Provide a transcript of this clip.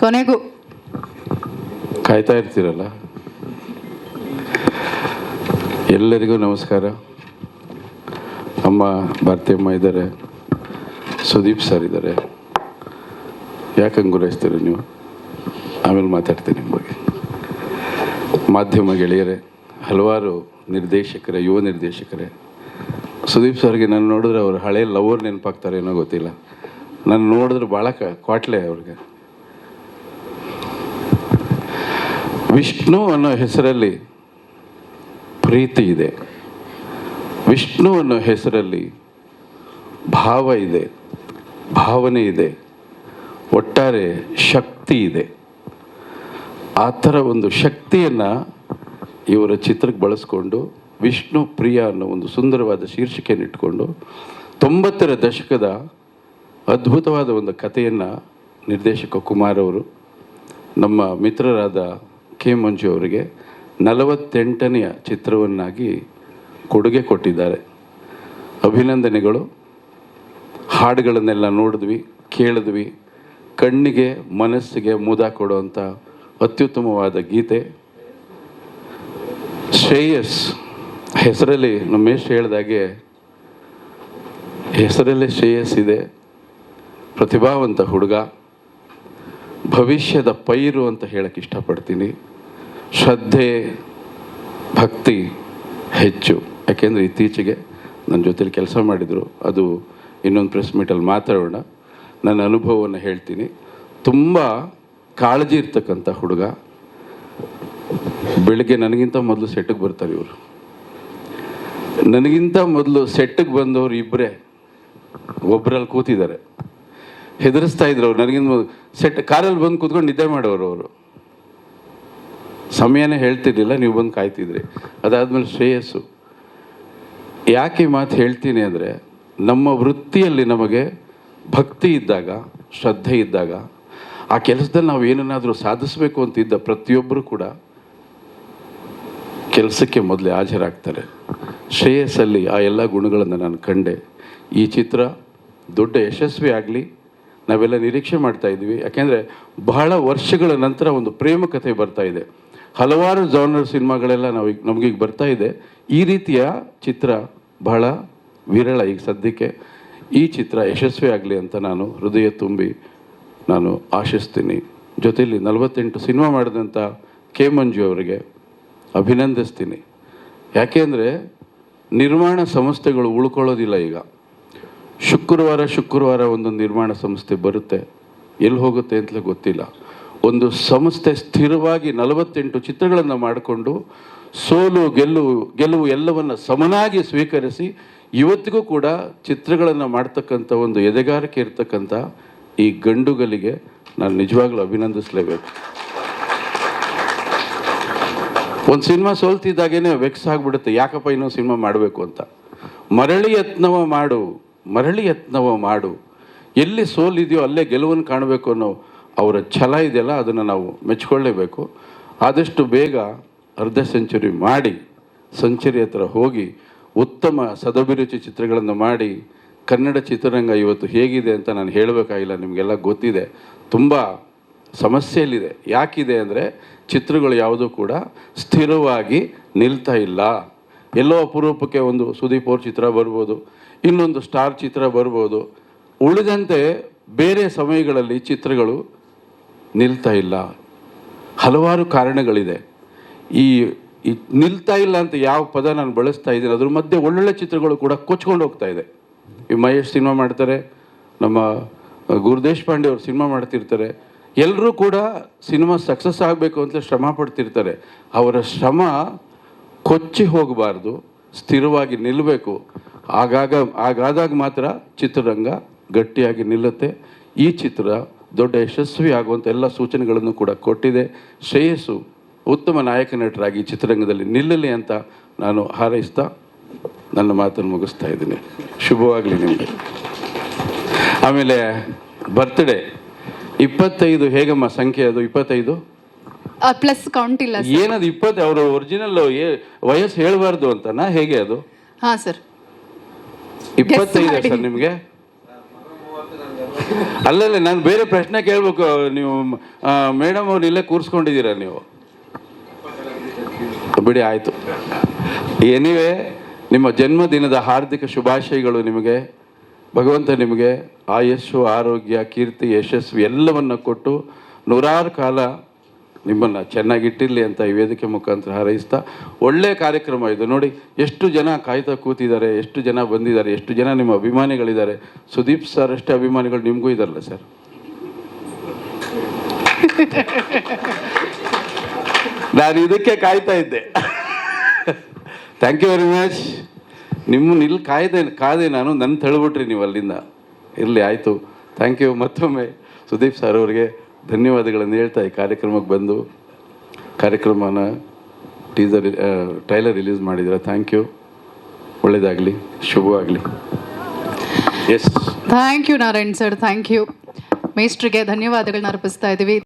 ಕೊನೆಗೂ. ಕಾಯ್ತಾ ಇರ್ತೀರಲ್ಲ? ಎಲ್ಲರಿಗೂ ನಮಸ್ಕಾರ. ಅಮ್ಮ ಭಾರತಿಯಮ್ಮ ಇದ್ದಾರೆ. ಸುದೀಪ್ ಸರ್ ಇದ್ದಾರೆ. ಯಾಕೆ ಗುರೈಸ್ತೀರ ನೀವು? ಆಮೇಲೆ ಮಾತಾಡ್ತೀನಿ ನಿಮ್ಮ ಬಗ್ಗೆ. ಮಾಧ್ಯಮ ಗೆಳೆಯರೇ, ಹಲವಾರು ನಿರ್ದೇಶಕರೇ, ಯುವ ನಿರ್ದೇಶಕರೇ. ಸುದೀಪ್ ಸರ್ಗೆ ನಾನು ನೋಡಿದ್ರೆ ಅವ್ರು ಹಳೆ ಲವರ್ ನೆನಪಾಗ್ತಾರೆ ಏನೋ ಗೊತ್ತಿಲ್ಲ. ನಾನು ನೋಡಿದ್ರೆ ಭಾಳ ಕ್ವಾಟ್ಲೆ ಅವ್ರಿಗೆ. ವಿಷ್ಣು ಅನ್ನೋ ಹೆಸರಲ್ಲಿ ಪ್ರೀತಿ ಇದೆ. ವಿಷ್ಣು ಅನ್ನೋ ಹೆಸರಲ್ಲಿ ಭಾವ ಇದೆ, ಭಾವನೆ ಇದೆ, ಒಟ್ಟಾರೆ ಶಕ್ತಿ ಇದೆ. ಆ ಥರ ಒಂದು ಶಕ್ತಿಯನ್ನು ಇವರ ಚಿತ್ರಕ್ಕೆ ಬಳಸ್ಕೊಂಡು ವಿಷ್ಣು ಪ್ರಿಯ ಅನ್ನೋ ಒಂದು ಸುಂದರವಾದ ಶೀರ್ಷಿಕೆಯನ್ನು ಇಟ್ಕೊಂಡು ತೊಂಬತ್ತರ ದಶಕದ ಅದ್ಭುತವಾದ ಒಂದು ಕಥೆಯನ್ನು ನಿರ್ದೇಶಕ ಕುಮಾರ್ ಅವರು ನಮ್ಮ ಮಿತ್ರರಾದ ಕೆ ಮಂಜು ಅವರಿಗೆ ನಲವತ್ತೆಂಟನೆಯ ಚಿತ್ರವನ್ನಾಗಿ ಕೊಡುಗೆ ಕೊಟ್ಟಿದ್ದಾರೆ. ಅಭಿನಂದನೆಗಳು. ಹಾಡುಗಳನ್ನೆಲ್ಲ ನೋಡಿದ್ವಿ, ಕೇಳಿದ್ವಿ. ಕಣ್ಣಿಗೆ, ಮನಸ್ಸಿಗೆ ಮುದ ಕೊಡುವಂಥ ಅತ್ಯುತ್ತಮವಾದ ಗೀತೆ. ಶ್ರೇಯಸ್ ಹೆಸರಲ್ಲಿ, ನಮ್ಮೇಶ್ ಹೇಳಿದಾಗೆ ಹೆಸರಲ್ಲೇ ಶ್ರೇಯಸ್ ಇದೆ. ಪ್ರತಿಭಾವಂತ ಹುಡುಗ. ಭವಿಷ್ಯದ ಪೈರು ಅಂತ ಹೇಳಕ್ಕೆ ಇಷ್ಟಪಡ್ತೀನಿ. ಶ್ರದ್ಧೆ, ಭಕ್ತಿ ಹೆಚ್ಚು. ಯಾಕೆಂದರೆ ಇತ್ತೀಚೆಗೆ ನನ್ನ ಜೊತೇಲಿ ಕೆಲಸ ಮಾಡಿದರು. ಅದು ಇನ್ನೊಂದು ಪ್ರೆಸ್ ಮೀಟಲ್ಲಿ ಮಾತಾಡೋಣ. ನನ್ನ ಅನುಭವವನ್ನು ಹೇಳ್ತೀನಿ. ತುಂಬ ಕಾಳಜಿ ಇರ್ತಕ್ಕಂಥ ಹುಡುಗ. ಬೆಳಗ್ಗೆ ನನಗಿಂತ ಮೊದಲು ಸೆಟ್ಟಿಗೆ ಬರ್ತಾರೆ ಇವರು. ನನಗಿಂತ ಮೊದಲು ಸೆಟ್ಟಿಗೆ ಬಂದವರು ಇಬ್ಬರೇ ಒಬ್ಬರಲ್ಲಿ ಕೂತಿದ್ದಾರೆ. ಹೆದರಿಸ್ತಾ ಇದ್ರು ಅವ್ರು. ನನಗಿಂತ ಸೆಟ್ ಕಾರಲ್ಲಿ ಬಂದು ಕೂತ್ಕೊಂಡು ನಿದ್ದೆ ಮಾಡೋರು ಅವರು. ಸಮಯನೇ ಹೇಳ್ತಿರ್ಲಿಲ್ಲ, ನೀವು ಬಂದು ಕಾಯ್ತಿದ್ರಿ. ಅದಾದಮೇಲೆ ಶ್ರೇಯಸ್ಸು. ಯಾಕೆ ಮಾತು ಹೇಳ್ತೀನಿ ಅಂದರೆ, ನಮ್ಮ ವೃತ್ತಿಯಲ್ಲಿ ನಮಗೆ ಭಕ್ತಿ ಇದ್ದಾಗ, ಶ್ರದ್ಧೆ ಇದ್ದಾಗ, ಆ ಕೆಲಸದಲ್ಲಿ ನಾವು ಏನನ್ನಾದರೂ ಸಾಧಿಸಬೇಕು ಅಂತಿದ್ದ ಪ್ರತಿಯೊಬ್ಬರು ಕೂಡ ಕೆಲಸಕ್ಕೆ ಮೊದಲೇ ಹಾಜರಾಗ್ತಾರೆ. ಶ್ರೇಯಸ್ಸಲ್ಲಿ ಆ ಎಲ್ಲ ಗುಣಗಳನ್ನು ನಾನು ಕಂಡೆ. ಈ ಚಿತ್ರ ದೊಡ್ಡ ಯಶಸ್ವಿ ಆಗಲಿ, ನಾವೆಲ್ಲ ನಿರೀಕ್ಷೆ ಮಾಡ್ತಾ ಇದ್ವಿ ಯಾಕೆಂದರೆ ಬಹಳ ವರ್ಷಗಳ ನಂತರ ಒಂದು ಪ್ರೇಮ ಕಥೆ ಬರ್ತಾ ಇದೆ. ಹಲವಾರು ಜಾನರ್ ಸಿನಿಮಾಗಳೆಲ್ಲ ನಾವು ನಮಗೀಗ ಬರ್ತಾ ಇದೆ. ಈ ರೀತಿಯ ಚಿತ್ರ ಬಹಳ ವಿರಳ ಈಗ ಸದ್ಯಕ್ಕೆ. ಈ ಚಿತ್ರ ಯಶಸ್ವಿ ಆಗಲಿ ಅಂತ ನಾನು ಹೃದಯ ತುಂಬಿ ನಾನು ಆಶಿಸ್ತೀನಿ. ಜೊತೆಯಲ್ಲಿ ನಲವತ್ತೆಂಟು ಸಿನಿಮಾ ಮಾಡಿದಂಥ ಕೆ ಮಂಜು ಅವರಿಗೆ ಅಭಿನಂದಿಸ್ತೀನಿ. ಯಾಕೆಂದರೆ ನಿರ್ಮಾಣ ಸಂಸ್ಥೆಗಳು ಉಳ್ಕೊಳ್ಳೋದಿಲ್ಲ ಈಗ. ಶುಕ್ರವಾರ ಶುಕ್ರವಾರ ಒಂದು ನಿರ್ಮಾಣ ಸಂಸ್ಥೆ ಬರುತ್ತೆ. ಎಲ್ಲಿ ಹೋಗುತ್ತೆ ಅಂತಲೇ ಗೊತ್ತಿಲ್ಲ. ಒಂದು ಸಂಸ್ಥೆ ಸ್ಥಿರವಾಗಿ ನಲವತ್ತೆಂಟು ಚಿತ್ರಗಳನ್ನು ಮಾಡಿಕೊಂಡು ಸೋಲು ಗೆಲುವು ಗೆಲುವು ಎಲ್ಲವನ್ನು ಸಮನಾಗಿ ಸ್ವೀಕರಿಸಿ ಇವತ್ತಿಗೂ ಕೂಡ ಚಿತ್ರಗಳನ್ನು ಮಾಡ್ತಕ್ಕಂಥ ಒಂದು ಎದೆಗಾರಿಕೆ ಇರ್ತಕ್ಕಂಥ ಈ ಗಂಡುಗಲಿಗೆ ನಾನು ನಿಜವಾಗ್ಲೂ ಅಭಿನಂದಿಸಲೇಬೇಕು. ಒಂದು ಸಿನಿಮಾ ಸೋಲ್ತಿದ್ದಾಗೇನೆ ವೆಕ್ಸ್ ಆಗಿಬಿಡುತ್ತೆ. ಯಾಕಪ್ಪ ಇನ್ನೊಂದು ಸಿನಿಮಾ ಮಾಡಬೇಕು ಅಂತ. ಮರಳಿ ಯತ್ನವ ಮಾಡು, ಮರಳಿ ಯತ್ನವ ಮಾಡು. ಎಲ್ಲಿ ಸೋಲಿದೆಯೋ ಅಲ್ಲೇ ಗೆಲುವನ್ನು ಕಾಣಬೇಕು ಅನ್ನೋ ಅವರ ಛಲ ಇದೆಯಲ್ಲ, ಅದನ್ನು ನಾವು ಮೆಚ್ಕೊಳ್ಳೇಬೇಕು. ಆದಷ್ಟು ಬೇಗ ಅರ್ಧ ಸೆಂಚುರಿ ಮಾಡಿ, ಸೆಂಚುರಿ ಹತ್ರ ಹೋಗಿ, ಉತ್ತಮ ಸದಭಿರುಚಿ ಚಿತ್ರಗಳನ್ನು ಮಾಡಿ, ಕನ್ನಡ ಚಿತ್ರರಂಗ ಇವತ್ತು ಹೇಗಿದೆ ಅಂತ ನಾನು ಹೇಳಬೇಕಾಗಿಲ್ಲ, ನಿಮಗೆಲ್ಲ ಗೊತ್ತಿದೆ. ತುಂಬ ಸಮಸ್ಯೆಯಲ್ಲಿದೆ. ಯಾಕಿದೆ ಅಂದರೆ, ಚಿತ್ರಗಳು ಯಾವುದೂ ಕೂಡ ಸ್ಥಿರವಾಗಿ ನಿಲ್ತಾ ಇಲ್ಲ. ಎಲ್ಲೋ ಅಪರೂಪಕ್ಕೆ ಒಂದು ಸುದೀಪ್ ಅವ್ರ ಚಿತ್ರ ಬರ್ಬೋದು, ಇನ್ನೊಂದು ಸ್ಟಾರ್ ಚಿತ್ರ ಬರ್ಬೋದು. ಉಳಿದಂತೆ ಬೇರೆ ಸಮಯಗಳಲ್ಲಿ ಚಿತ್ರಗಳು ನಿಲ್ತಾ ಇಲ್ಲ. ಹಲವಾರು ಕಾರಣಗಳಿದೆ. ಈ ನಿಲ್ತಾ ಇಲ್ಲ ಅಂತ ಯಾವ ಪದ ನಾನು ಬಳಸ್ತಾ ಇದ್ದೀನಿ, ಅದ್ರ ಮಧ್ಯೆ ಒಳ್ಳೊಳ್ಳೆ ಚಿತ್ರಗಳು ಕೂಡ ಕೊಚ್ಕೊಂಡು ಹೋಗ್ತಾ ಇದೆ. ಈ ಮಹೇಶ್ ಸಿನಿಮಾ ಮಾಡ್ತಾರೆ, ನಮ್ಮ ಗುರುದೇಶ್ ಪಾಂಡೆ ಅವರು ಸಿನಿಮಾ ಮಾಡ್ತಿರ್ತಾರೆ. ಎಲ್ಲರೂ ಕೂಡ ಸಿನಿಮಾ ಸಕ್ಸಸ್ ಆಗಬೇಕು ಅಂತ ಶ್ರಮ ಪಡ್ತಿರ್ತಾರೆ. ಅವರ ಶ್ರಮ ಕೊಚ್ಚಿ ಹೋಗಬಾರ್ದು, ಸ್ಥಿರವಾಗಿ ನಿಲ್ಲಬೇಕು ಆಗಾಗ, ಆಗಾದಾಗ ಮಾತ್ರ ಚಿತ್ರರಂಗ ಗಟ್ಟಿಯಾಗಿ ನಿಲ್ಲುತ್ತೆ. ಈ ಚಿತ್ರ ದೊಡ್ಡ ಯಶಸ್ವಿ ಆಗುವಂಥ ಎಲ್ಲ ಸೂಚನೆಗಳನ್ನು ಕೂಡ ಕೊಟ್ಟಿದೆ. ಶ್ರೇಯಸ್ಸು ಉತ್ತಮ ನಾಯಕ ನಟರಾಗಿ ಚಿತ್ರರಂಗದಲ್ಲಿ ನಿಲ್ಲಲಿ ಅಂತ ನಾನು ಹಾರೈಸ್ತಾ ನನ್ನ ಮಾತನ್ನು ಮುಗಿಸ್ತಾ ಇದ್ದೀನಿ. ಶುಭವಾಗಲಿ ನಿಮಗೆ. ಆಮೇಲೆ ಬರ್ತ್ಡೇ ಇಪ್ಪತ್ತೈದು ಹೇಗಮ್ಮ ಸಂಖ್ಯೆ ಅದು ಇಪ್ಪತ್ತೈದು? ಪ್ಲಸ್ ಕೌಂಟ್ ಇಲ್ಲ ಏನದು ಇಪ್ಪತ್ತು ಅವರು ಒರಿಜಿನಲ್ ವಯಸ್ಸು ಹೇಳಬಾರ್ದು ಅಂತನಾ? ಹೇಗೆ ಅದು? ಹಾಂ ಸರ್. ಇಪ್ಪತ್ತೈದು. ಸರ್ ನಿಮಗೆ? ಅಲ್ಲಲ್ಲ ನಾನು ಬೇರೆ ಪ್ರಶ್ನೆ ಕೇಳ್ಬೇಕು, ನೀವು ಮೇಡಮ್ ಅವ್ರು ಇಲ್ಲೇ ಕೂರಿಸ್ಕೊಂಡಿದ್ದೀರ ನೀವು? ಬಿಡಿ, ಆಯಿತು. ಎನಿವೆ ನಿಮ್ಮ ಜನ್ಮದಿನದ ಹಾರ್ದಿಕ ಶುಭಾಶಯಗಳು ನಿಮಗೆ. ಭಗವಂತ ನಿಮಗೆ ಆಯಸ್ಸು, ಆರೋಗ್ಯ, ಕೀರ್ತಿ ಯಶಸ್ವಿ ಎಲ್ಲವನ್ನು ಕೊಟ್ಟು ನೂರಾರು ಕಾಲ ನಿಮ್ಮನ್ನು ಚೆನ್ನಾಗಿಟ್ಟಿರಲಿ ಅಂತ ಈ ವೇದಿಕೆ ಮುಖಾಂತರ ಹಾರೈಸ್ತಾ ಒಳ್ಳೆಯ ಕಾರ್ಯಕ್ರಮ ಇದು. ನೋಡಿ ಎಷ್ಟು ಜನ ಕಾಯ್ತಾ ಕೂತಿದ್ದಾರೆ ಎಷ್ಟು ಜನ ಬಂದಿದ್ದಾರೆ ಎಷ್ಟು ಜನ ನಿಮ್ಮ ಅಭಿಮಾನಿಗಳಿದ್ದಾರೆ. ಸುದೀಪ್ ಸರ್ ಅಷ್ಟೇ ಅಭಿಮಾನಿಗಳು ನಿಮಗೂ ಇದ್ದಾರಲ್ಲ ಸರ್ ನಾನು ಇದಕ್ಕೆ ಕಾಯ್ತಾ ಇದ್ದೆ. ಥ್ಯಾಂಕ್ ಯು ವೆರಿ ಮಚ್ ನಿಮ್ಮನ್ನ ಇಲ್ಲಿ ಕಾಯ್ದೆ ಕಾದೆ ನಾನು ನನ್ನ ತಳ್ಬಿಟ್ರಿ ನೀವು ಅಲ್ಲಿಂದ. ಇರಲಿ ಆಯಿತು. ಥ್ಯಾಂಕ್ ಯು ಮತ್ತೊಮ್ಮೆ ಸುದೀಪ್ ಸರ್ ಅವರಿಗೆ ಧನ್ಯವಾದಗಳನ್ನು ಹೇಳ್ತಾ ಈ ಕಾರ್ಯಕ್ರಮಕ್ಕೆ ಬಂದು ಕಾರ್ಯಕ್ರಮನ ಟೀಸರ್ ಟ್ರೈಲರ್ ರಿಲೀಸ್ ಮಾಡಿದ್ರೆ ಥ್ಯಾಂಕ್ ಯು ಒಳ್ಳೆಯದಾಗಲಿ ಶುಭವಾಗಲಿ. Yes thank you Narayan sir thank you ಮೇಸ್ಟ್ರಿಗೆ ಧನ್ಯವಾದಗಳನ್ನ ಅರ್ಪಿಸ್ತಾ ಇದ್ದೀವಿ.